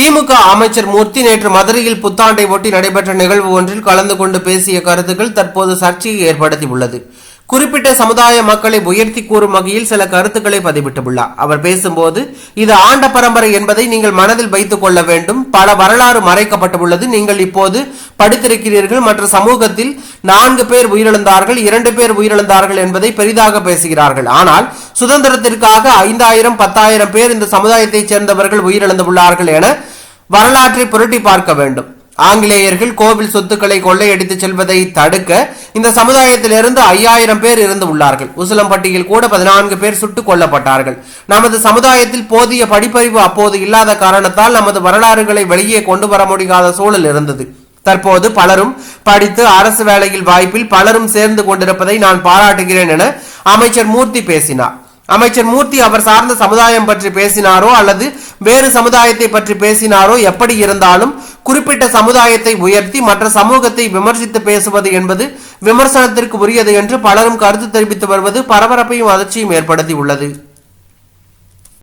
திமுக அமைச்சர் மூர்த்தி நேற்று மதுரையில் புத்தாண்டை ஒட்டி நடைபெற்ற நிகழ்வு ஒன்றில் கலந்து கொண்டு பேசிய கருத்துக்கள் தற்போது சர்ச்சையை ஏற்படுத்தியுள்ளது. குறிப்பிட்ட சமுதாய மக்களை உயர்த்தி கூறும் வகையில் சில கருத்துக்களை பதிவிட்டுள்ளார். அவர் பேசும்போது இது ஆண்ட பரம்பரை என்பதை நீங்கள் மனதில் வைத்துக் கொள்ள வேண்டும். பல வரலாறு மறைக்கப்பட்டுள்ளது. நீங்கள் இப்போது படித்திருக்கிறீர்கள். மற்ற சமூகத்தில் நான்கு பேர் உயிரிழந்தார்கள் இரண்டு பேர் உயிரிழந்தார்கள் என்பதை பெரிதாக பேசுகிறார்கள். ஆனால் சுதந்திரத்திற்காக ஐந்தாயிரம் பத்தாயிரம் பேர் இந்த சமுதாயத்தைச் சேர்ந்தவர்கள் உயிரிழந்துள்ளார்கள் என வரலாற்றை புரட்டி பார்க்க வேண்டும். ஆங்கிலேயர்கள் கோவில் சொத்துக்களை கொள்ளையடித்து செல்வதை தடுக்க இந்த சமுதாயத்திலிருந்து ஐயாயிரம் பேர் இருந்து உள்ளார்கள். உசிலம்பட்டியில் கூட பதினான்கு பேர் சுட்டுக் கொல்லப்பட்டார்கள். நமது சமுதாயத்தில் போதிய படிப்பறிவு அப்போது இல்லாத காரணத்தால் நமது வரலாறுகளை வெளியே கொண்டு வர முடியாத சூழல் இருந்தது. தற்போது பலரும் படித்து அரசு வேலையில் வாய்ப்பில் பலரும் சேர்ந்து கொண்டிருப்பதை நான் பாராட்டுகிறேன் என அமைச்சர் மூர்த்தி பேசினார். அமைச்சர் மூர்த்தி அவர் சார்ந்த சமுதாயம் பற்றி பேசினாரோ அல்லது வேறு சமுதாயத்தை பற்றி பேசினாரோ எப்படி இருந்தாலும் குறிப்பிட்ட சமுதாயத்தை உயர்த்தி மற்ற சமூகத்தை விமர்சித்து பேசுவது என்பது விமர்சனத்திற்கு உரியது என்று பலரும் கருத்து தெரிவித்து வருவது பரபரப்பையும் அதிர்ச்சியும் ஏற்படுத்தி உள்ளது